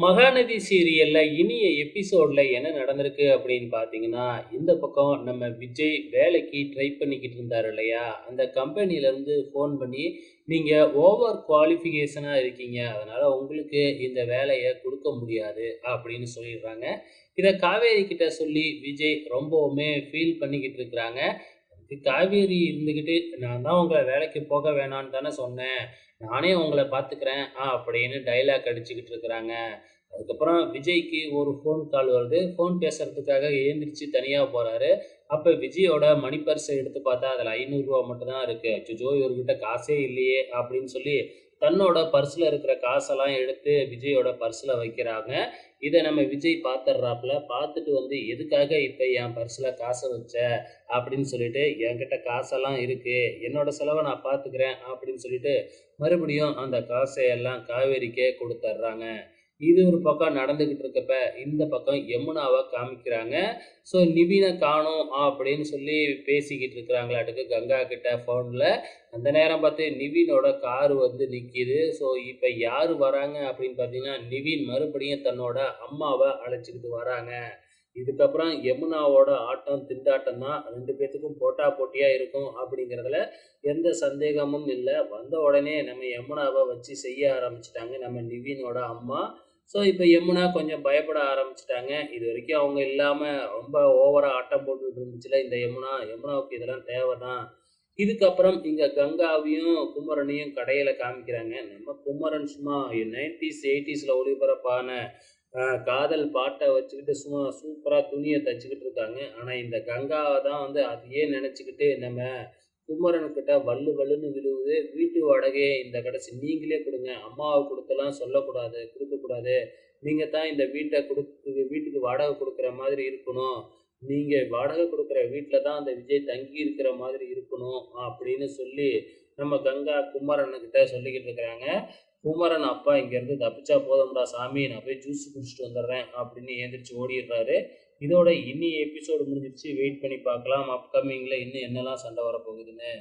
மகாநதி சீரியல்ல இனிய எபிசோட்ல என்ன நடந்திருக்கு அப்படின்னு பார்த்தீங்கன்னா, இந்த பக்கம் நம்ம விஜய் வேலைக்கு ட்ரை பண்ணிக்கிட்டு இருந்தாரு இல்லையா? அந்த கம்பெனில இருந்து ஃபோன் பண்ணி, "நீங்க ஓவர் குவாலிஃபிகேஷனா இருக்கீங்க. அதனால உங்களுக்கு இந்த வேலையை கொடுக்க முடியாது." அப்படின்னு சொல்லிடுறாங்க. இதை காவேரி கிட்ட சொல்லி விஜய் ரொம்பவுமே ஃபீல் பண்ணிக்கிட்டு இருக்கிறாங்க. காவேரி இருந்துக்கிட்டு "நான் தான் உங்களை வேலைக்கு போக வேணான்னு தானே சொன்னேன். நானே உங்களை பார்த்துக்கிறேன்." அப்படின்னு டைலாக் அடிச்சுக்கிட்டு இருக்கிறாங்க. அதுக்கப்புறம் விஜய்க்கு ஒரு ஃபோன் கால் வருது. ஃபோன் பேசுறதுக்காக எழுந்திரிச்சு தனியாக போகிறாரு அப்போ விஜயோட மணி எடுத்து பார்த்தா, அதுல ரூ. 500 மட்டும் தான் இவர்கிட்ட காசே இல்லையே! அப்படின்னு சொல்லி தன்னோட பர்ஸில் இருக்கிற காசெல்லாம் எடுத்து விஜயோட பர்ஸில் வைக்கிறாங்க. இதை நம்ம விஜய் பார்த்துடுறாப்புல. பார்த்துட்டு வந்து, "எதுக்காக இப்போ என் பர்ஸில் காசை வச்ச?" அப்படின்னு சொல்லிட்டு, "என்கிட்ட காசெல்லாம் இருக்குது என்னோட செலவை நான் பார்த்துக்கிறேன்." அப்படின்னு சொல்லிட்டு மறுபடியும் அந்த காசை எல்லாம் காவேரிக்கே கொடுத்துட்றாங்க இது ஒரு பக்கம் நடந்துகிட்டு இருக்கப்ப, இந்த பக்கம் யமுனாவை காமிக்கிறாங்க. ஸோ நிவினை காணும் அப்படின்னு சொல்லி பேசிக்கிட்டு இருக்கிறாங்களாட்டுக்கு கங்கா கிட்ட ஃபோனில் அந்த நேரம் பார்த்து நிவினோட கார் வந்து நிற்கிது ஸோ இப்போ யார் வராங்க அப்படின்னு பார்த்தீங்கன்னா, நிவின் மறுபடியும் தன்னோட அம்மாவை அழைச்சிக்கிட்டு வராங்க. இதுக்கப்புறம் யமுனாவோட ஆட்டம், திண்டாட்டம் தான் ரெண்டு பேத்துக்கும் போட்டா போட்டியா இருக்கும் அப்படிங்கிறதுல எந்த சந்தேகமும் இல்லை வந்த உடனே நம்ம யமுனாவை வச்சு செய்ய ஆரம்பிச்சிட்டாங்க நம்ம நிவினோட அம்மா. ஸோ இப்போ யமுனா கொஞ்சம் பயப்பட ஆரம்பிச்சிட்டாங்க இது வரைக்கும் அவங்க இல்லாமல் ரொம்ப ஓவராக ஆட்டம் போட்டுட்டு இருந்துச்சுல்ல இந்த யமுனா. யமுனாவுக்கு இதெல்லாம் தேவை தான். இதுக்கப்புறம் இங்கே கங்காவையும், குமரனையும் கடையில் காமிக்கிறாங்க. நம்ம குமரன் சும்மா 90ஸ், 80ஸ்ல ஒளிபரப்பான காதல் பாட்டை வச்சுக்கிட்டு சும்மா சூப்பராக துணியை தச்சுக்கிட்டு இருக்காங்க. ஆனால் இந்த கங்காவை தான் வந்து அதையே நினச்சிக்கிட்டு நம்ம குமரன்கிட்ட வல்லு வல்லுன்னு விழுவுது. "வீட்டு வாடகையை இந்த கடைசி நீங்களே கொடுங்க அம்மாவை கொடுத்தலாம் சொல்லக்கூடாது கொடுக்கக்கூடாது நீங்கள் தான் இந்த வீட்டை கொடுக்கு வீட்டுக்கு வாடகை கொடுக்குற மாதிரி இருக்கணும். நீங்கள் வாடகை கொடுக்குற வீட்டில் தான் அந்த விஜய் தங்கி இருக்கிற மாதிரி இருக்கணும்." அப்படின்னு சொல்லி நம்ம கங்கா குமரனுக்கிட்ட சொல்லிக்கிட்டு இருக்கிறாங்க. குமரன், "அப்பா இங்கேருந்து தப்பிச்சா போதும்டா சாமி. நான் போய் ஜூஸ் குடிச்சிட்டு வந்துடுறேன்." அப்படின்னு ஏந்திரிச்சு ஓடிடுறாரு. இதோட இன்னி எபிசோடு முடிஞ்சிருச்சு. வெயிட் பண்ணி பார்க்கலாம். அப்கமிங்கில் இன்னும் என்னெல்லாம் சண்டை வரப்போகுதுன்னு.